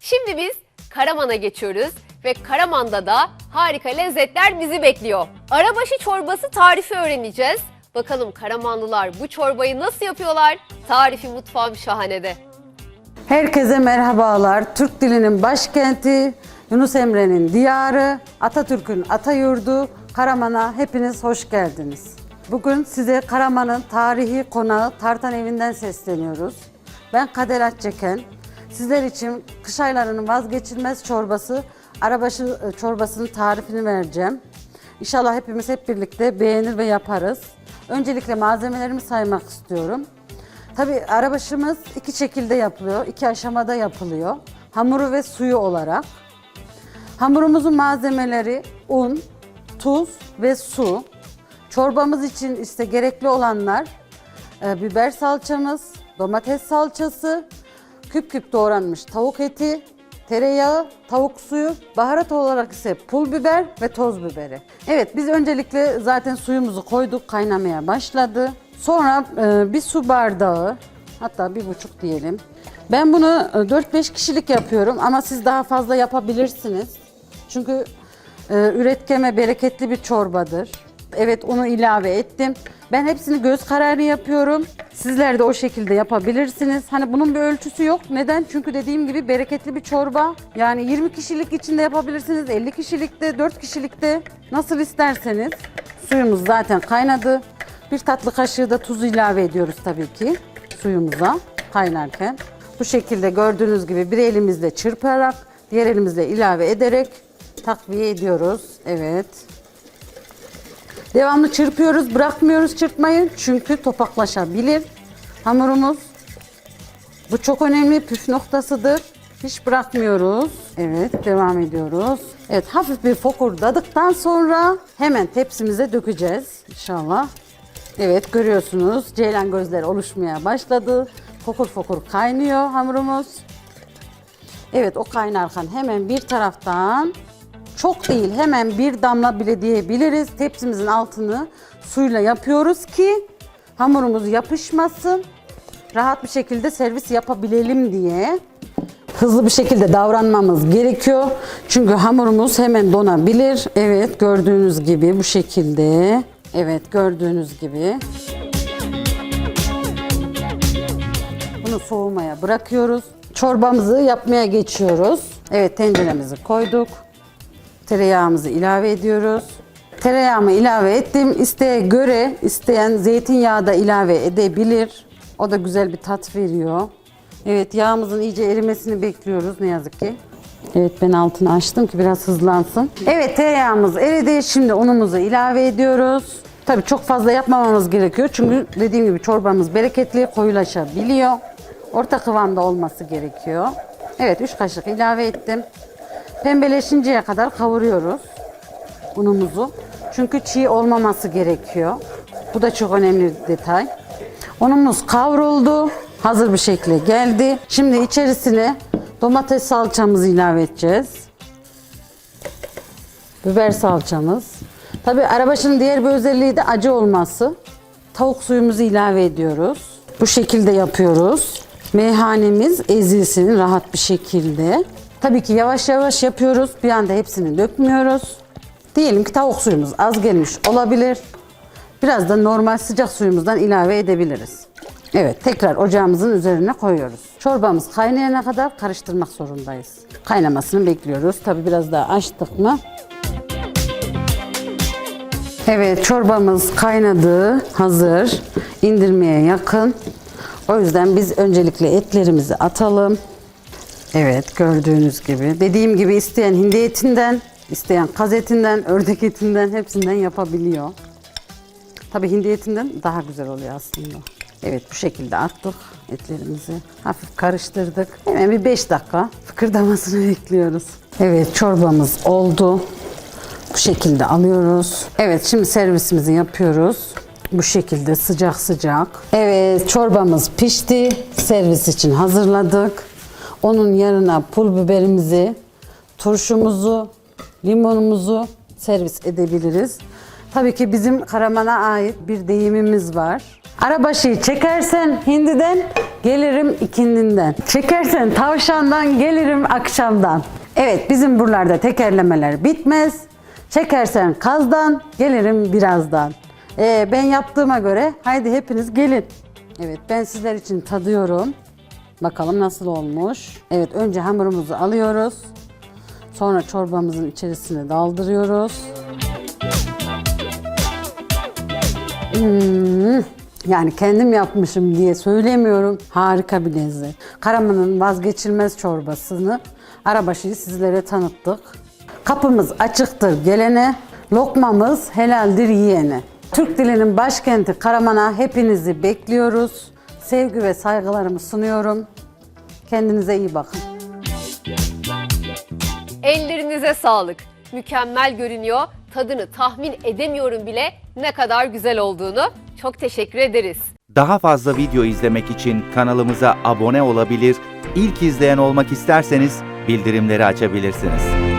Şimdi biz Karaman'a geçiyoruz ve Karaman'da da harika lezzetler bizi bekliyor. Arabaşı çorbası tarifi öğreneceğiz. Bakalım Karamanlılar bu çorbayı nasıl yapıyorlar? Tarifi mutfağım şahanede. Herkese merhabalar. Türk dilinin başkenti, Yunus Emre'nin diyarı, Atatürk'ün atayurdu, Karaman'a hepiniz hoş geldiniz. Bugün size Karaman'ın tarihi konağı Tartan Evi'nden sesleniyoruz. Ben Kader Atçeken. Sizler için kış aylarının vazgeçilmez çorbası, arabaşı e, çorbasının tarifini vereceğim. İnşallah hepimiz hep birlikte beğenir ve yaparız. Öncelikle malzemelerimi saymak istiyorum. Tabii arabaşımız iki şekilde yapılıyor, iki aşamada yapılıyor. Hamuru ve suyu olarak. Hamurumuzun malzemeleri un, tuz ve su. Çorbamız için işte gerekli olanlar e, biber salçamız, domates salçası, küp küp doğranmış tavuk eti, tereyağı, tavuk suyu, baharat olarak ise pul biber ve toz biberi. Evet biz öncelikle zaten suyumuzu koyduk, kaynamaya başladı. Sonra e, bir su bardağı, hatta bir buçuk diyelim. Ben bunu e, 4-5 kişilik yapıyorum ama siz daha fazla yapabilirsiniz. Çünkü e, üretkeme bereketli bir çorbadır. Evet onu ilave ettim. Ben hepsini göz kararı yapıyorum. Sizler de o şekilde yapabilirsiniz. Hani bunun bir ölçüsü yok. Neden? Çünkü dediğim gibi bereketli bir çorba. Yani 20 kişilik içinde yapabilirsiniz. 50 kişilikte, 4 kişilikte nasıl isterseniz. Suyumuz zaten kaynadı. Bir tatlı kaşığı da tuz ilave ediyoruz tabii ki suyumuza kaynarken. Bu şekilde gördüğünüz gibi bir elimizle çırparak, diğer elimizle ilave ederek takviye ediyoruz. Evet. Devamlı çırpıyoruz, bırakmıyoruz çırpmayı çünkü topaklaşabilir. Hamurumuz bu çok önemli püf noktasıdır. Hiç bırakmıyoruz. Evet, devam ediyoruz. Evet, hafif bir fokurdadıktan sonra hemen tepsimize dökeceğiz inşallah. Evet, görüyorsunuz ceylan gözler oluşmaya başladı. Fokur fokur kaynıyor hamurumuz. Evet, o kaynarken hemen bir taraftan çok değil hemen bir damla bile diyebiliriz. Tepsimizin altını suyla yapıyoruz ki hamurumuz yapışmasın. Rahat bir şekilde servis yapabilelim diye hızlı bir şekilde davranmamız gerekiyor. Çünkü hamurumuz hemen donabilir. Evet gördüğünüz gibi bu şekilde. Evet gördüğünüz gibi. Bunu soğumaya bırakıyoruz. Çorbamızı yapmaya geçiyoruz. Evet tenceremizi koyduk. Tereyağımızı ilave ediyoruz. Tereyağımı ilave ettim. İsteğe göre isteyen zeytinyağı da ilave edebilir. O da güzel bir tat veriyor. Evet yağımızın iyice erimesini bekliyoruz ne yazık ki. Evet ben altını açtım ki biraz hızlansın. Evet tereyağımız eridi. Şimdi unumuzu ilave ediyoruz. Tabii çok fazla yapmamamız gerekiyor. Çünkü dediğim gibi çorbamız bereketli, koyulaşabiliyor. Orta kıvamda olması gerekiyor. Evet 3 kaşık ilave ettim. Pembeleşinceye kadar kavuruyoruz unumuzu. Çünkü çiğ olmaması gerekiyor. Bu da çok önemli bir detay. Unumuz kavruldu. Hazır bir şekilde geldi. Şimdi içerisine domates salçamızı ilave edeceğiz. Biber salçamız. Tabi arabaşının diğer bir özelliği de acı olması. Tavuk suyumuzu ilave ediyoruz. Bu şekilde yapıyoruz. Meyhanemiz ezilsin rahat bir şekilde. Tabii ki yavaş yavaş yapıyoruz. Bir anda hepsini dökmüyoruz. Diyelim ki tavuk suyumuz az gelmiş olabilir. Biraz da normal sıcak suyumuzdan ilave edebiliriz. Evet tekrar ocağımızın üzerine koyuyoruz. Çorbamız kaynayana kadar karıştırmak zorundayız. Kaynamasını bekliyoruz. Tabii biraz daha açtık mı Evet çorbamız kaynadı, hazır. İndirmeye yakın. O yüzden biz öncelikle etlerimizi atalım. Evet gördüğünüz gibi. Dediğim gibi isteyen hindi etinden, isteyen kaz etinden, ördek etinden hepsinden yapabiliyor. Tabii hindi etinden daha güzel oluyor aslında. Evet bu şekilde attık etlerimizi. Hafif karıştırdık. Hemen bir 5 dakika fıkırdamasını bekliyoruz. Evet çorbamız oldu. Bu şekilde alıyoruz. Evet şimdi servisimizi yapıyoruz. Bu şekilde sıcak sıcak. Evet çorbamız pişti. Servis için hazırladık. Onun yanına pul biberimizi, turşumuzu, limonumuzu servis edebiliriz. Tabii ki bizim Karaman'a ait bir deyimimiz var. Arabaşıyı çekersen hindiden gelirim ikindinden. Çekersen tavşandan gelirim akşamdan. Evet bizim buralarda tekerlemeler bitmez. Çekersen kazdan gelirim birazdan. Ee, ben yaptığıma göre haydi hepiniz gelin. Evet ben sizler için tadıyorum. Bakalım nasıl olmuş. Evet önce hamurumuzu alıyoruz. Sonra çorbamızın içerisine daldırıyoruz. Hmm, yani kendim yapmışım diye söylemiyorum. Harika bir lezzet. Karaman'ın vazgeçilmez çorbasını arabaşıyı sizlere tanıttık. Kapımız açıktır gelene, lokmamız helaldir yiyene. Türk dilinin başkenti Karaman'a hepinizi bekliyoruz. Sevgi ve saygılarımı sunuyorum. Kendinize iyi bakın. Ellerinize sağlık. Mükemmel görünüyor. Tadını tahmin edemiyorum bile ne kadar güzel olduğunu. Çok teşekkür ederiz. Daha fazla video izlemek için kanalımıza abone olabilir, ilk izleyen olmak isterseniz bildirimleri açabilirsiniz.